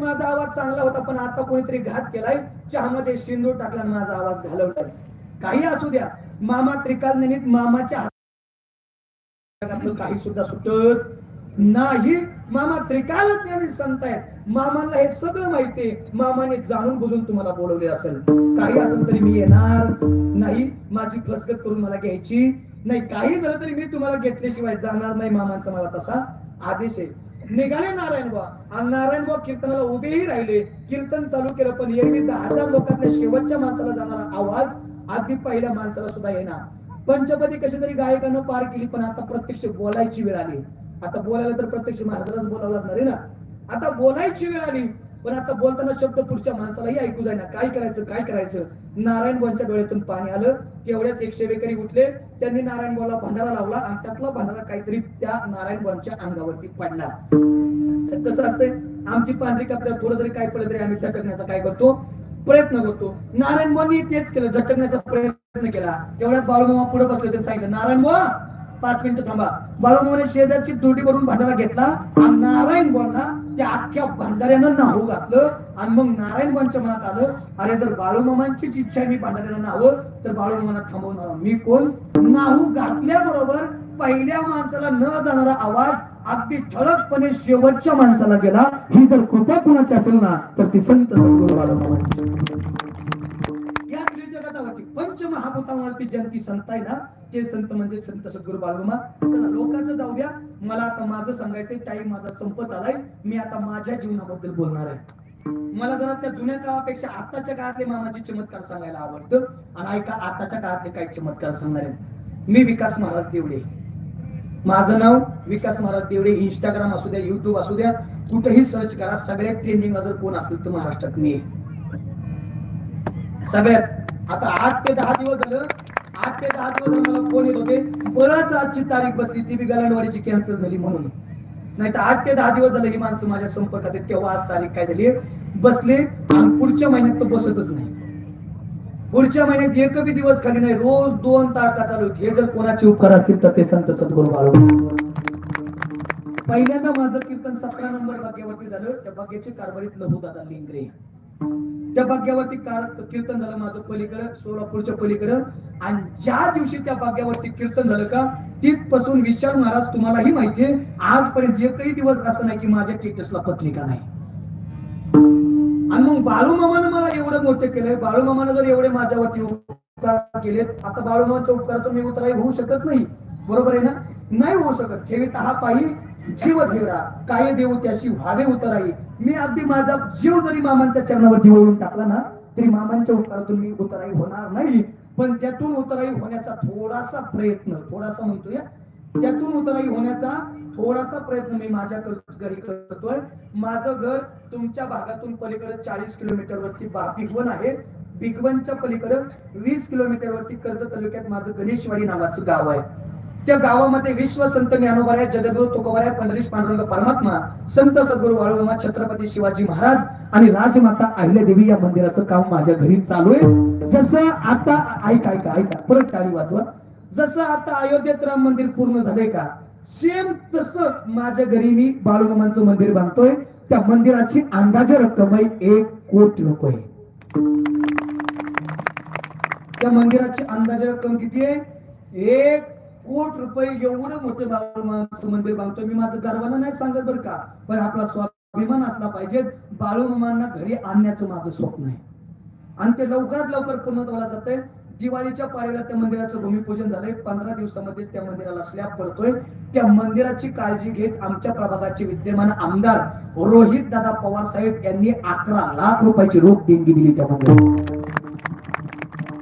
माझा आवाज चांगला होता पण आता कोणीतरी घात केलाय चहामध्ये शेंदूर टाकला माझा आवाज घालवलाय काही असू द्या मामा त्रिकाल नेनीत मामाच्या काही सुद्धा सुटत नाही. मामा त्रिकाल नेहमी संत आहेत मामाला हे सगळं माहितीये मामाने जाणून बुजून तुम्हाला बोलवले असेल. काही असेल तरी मी येणार नाही. माझी फसगत करून मला घ्यायची नाही. काही झालं तरी मी तुम्हाला घेतल्याशिवाय जाणार नाही मामांचा मला तसा आदेश आहे. निघाले नारायण बुवा. आणि नारायण बुवा कीर्तनाला उभेही राहिले. कीर्तन चालू केलं पण एरवी दहा हजार लोकांतल्या शेवटच्या माणसाला जाणारा आवाज अगदी पहिल्या माणसाला सुद्धा येणार. पंचपदी कशी तरी गायकानं पार केली पण आता प्रत्यक्ष बोलायची वेळ आली. आता बोलायला तर प्रत्यक्ष महाराजालाच बोलावं लागणार आहे ना? आता बोलायची वेळ आली. पण आता बोलताना शब्द पुढच्या माणसालाही ऐकू जायना काय करायचं काय करायचं? नारायण बोलच्या डोळ्यातून पाणी आलं. तेवढ्याच एक सेवेकरी उठले. त्यांनी नारायण बोला भंडारा लावला आणि त्यातला भंडारा काहीतरी त्या नारायण बोलच्या अंगावरती पडला. तर कसं असतंय? आमची पांढरी कपड्यात थोडं जरी काय पडलं तरी आम्ही झटकण्याचा काय करतो? प्रयत्न करतो. नारायण बुवांनी तेच केलं झटकण्याचा प्रयत्न केला. तेवढ्यात बाळूमामा पुढे बसले ते सांगितलं नारायण बुवा पाच मिनिटं थांबा. बाळूमामाने शेजारची तोटी करून भांडारा घेतला आणि नारायण बोलना त्या अख्ख्या भांडाऱ्यानं नाहू घातलं आणि मग नारायण बुवांच्या मनात आलं अरे जर बाळूमामांचीच इच्छा मी भांडाऱ्यानं नावं तर बाळूमामांना थांबवणार मी कोण? नाहू घातल्याबरोबर पहिल्या माणसाला न जाणारा आवाज अगदी ठळकपणे शेवटच्या माणसाला गेला. ही जर कृपा कुणाची असेल ना तर ती संत सद्गुरू बाळूमामांची. त्रिजगतावरती पंचमहाभूतावरती ज्यांची संत आहे ना ते संत म्हणजे संत सद्गुरु बाळूमा चला लोकांचं जाऊ द्या. मला आता माझं सांगायचंय टाइम माझा संपत आलाय. मी आता माझ्या जीवनाबद्दल बोलणार आहे. मला जरा त्या जुन्या काळापेक्षा आताच्या काळातले मामाचे चमत्कार सांगायला आवडतं. आणि ऐका आताच्या काळातले काही चमत्कार सांगणार आहे मी विकास महाराज देवडे. माझं नाव विकास महाराज देवडे. इंस्टाग्राम असू द्या युट्यूब असू द्या. कुठेही सर्च करा. सगळ्यात ट्रेंडिंगला जर कोण असेल तर महाराष्ट्रात मी सगळ्यात आता आठ ते दहा दिवस झालं. आठ ते दहा दिवस मला फोन येत होते. परत आजची तारीख बसली ती बी गलांडवाडीची कॅन्सल झाली म्हणून. नाही तर आठ ते दहा दिवस झाले ही माणसं माझ्या संपर्कात आहेत. तेव्हा आज तारीख काय झाली बसले आणि पुढच्या महिन्यात तो बसतच नाही. पुढच्या महिन्यात एक बी दिवस खाली नाही. रोज दोन तारखा चालू हे जर कोणाचे उपकार असतील तर ते संत सद्गुरू बाळू. पहिल्यांदा माझं कीर्तन सतरा नंबर बागेवरती झालं. त्या बागेची कारभारीत लहू दादा लिंगरे. त्या भाग्यावरती कार कीर्तन झालं माझं पलीकडं सोलापूरच्या पलीकडं. आणि ज्या दिवशी त्या भाग्यावरती कीर्तन झालं का तिथपासून विशाल महाराज तुम्हालाही माहितीये आजपर्यंत एकही दिवस असं नाही की माझ्या टेटसला पत्रिका नाही. आणि मग बाळूमामानं मला एवढं मोठे केलंय बाळूमामानं जर एवढे माझ्यावरती उपकार केले आता बाळूमामाच्या उपकार तर मी उतराई होऊ शकत नाही. बरोबर आहे ना? नाही होऊ शकत. ठेवीत हा पाहिजे जीव ठेवरा काय देऊ त्याशी व्हावे उतराई मी अगदी माझा जीव जरी मामांच्या चरणावरती वळून टाकला ना तरी मामांच्या उपकारातून मी उतराई होणार नाही. पण त्यातून उतराई होण्याचा थोडासा प्रयत्न थोडासा म्हणतोय त्यातून उतराई होण्याचा थोडासा प्रयत्न मी माझ्या घरी करतोय. माझं घर तुमच्या भागातून पलीकडे चाळीस किलोमीटर वरती बिगवन आहे. बिगवनच्या पलीकडे वीस किलोमीटर वरती कर्ज तालुक्यात माझं गणेशवाडी नावाचं गाव आहे. त्या गावामध्ये विश्व संत ज्ञानोबाऱ्या जगद्गुरु तुकोबाऱ्या पंढरीश पांडुरंग परमात्मा संत सद्गुरु वाळूमा छत्रपती शिवाजी महाराज आणि राजमाता अहिल्या देवी या मंदिराचं काम माझ्या घरी चालू आहे. जसं आता ऐका ऐका ऐका परत टाळी वाजवा. जसं आता अयोध्येत राम मंदिर पूर्ण झालंय का? सेम तसं माझ्या घरी मी बाळूमामांचं मंदिर बांधतोय. त्या मंदिराची अंदाजे रक्कम आहे एक कोटी रुपये. त्या मंदिराची अंदाजे रक्कम किती आहे? एक कोट रुपये एवढं मोठं मंदिर बांधतो मी माझं गर्वाला नाही सांगत बरं का पण आपला स्वाभिमान असला पाहिजे. बाळूमामांना घरी आणण्याचं माझं स्वप्न आहे. आणि ते लवकरात लवकर पूर्ण व्हायला जाते दिवाळीच्या पाळीला त्या मंदिराचं भूमिपूजन झालंय. पंधरा दिवसामध्ये त्या मंदिराला स्लॅब पडतोय. त्या मंदिराची काळजी घेत आमच्या प्रभागाचे विद्यमान आमदार रोहित दादा पवार साहेब यांनी अकरा लाख रुपयाची रोख देणगी दिली त्या मंदिरात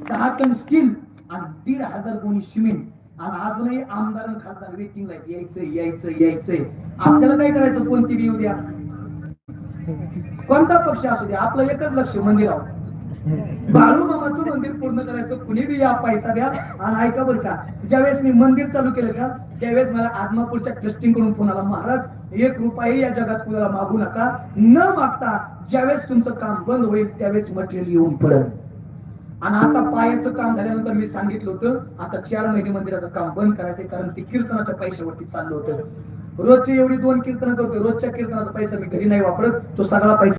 दहा टन स्टील आणि दीड हजार गोणी सिमेंट आणि अजूनही आमदार आणि खासदार वेटिंगला यायचं यायचं यायचंय आपल्याला काय करायचं? कोणती बी येऊ द्या. कोणता पक्ष असू द्या आपलं एकच लक्ष म्हणजे मंदिरावर बाळूमामाचं मंदिर पूर्ण करायचं कुणी बी या पैसा द्या. आणि ऐका बरं का ज्यावेळेस मी मंदिर चालू केलं का त्यावेळेस मला आदमापूरच्या ट्रस्टिंगकडून फोन आला महाराज एक रुपयाही या जगात कुणाला मागू नका. न मागता ज्यावेळेस तुमचं काम बंद होईल त्यावेळेस मटेरियल येऊन पडेल. आणि आता पायाचं काम झाल्यानंतर मी सांगितलं होतं आता चार महिने मंदिराचं काम बंद करायचं कारण ते कीर्तनाच्या पैशावरती चाललं होतं. रोजचे एवढी दोन कीर्तन करतो रोजच्या कीर्तनाचा पैसा मी घरी नाही वापरत तो सगळा पैसा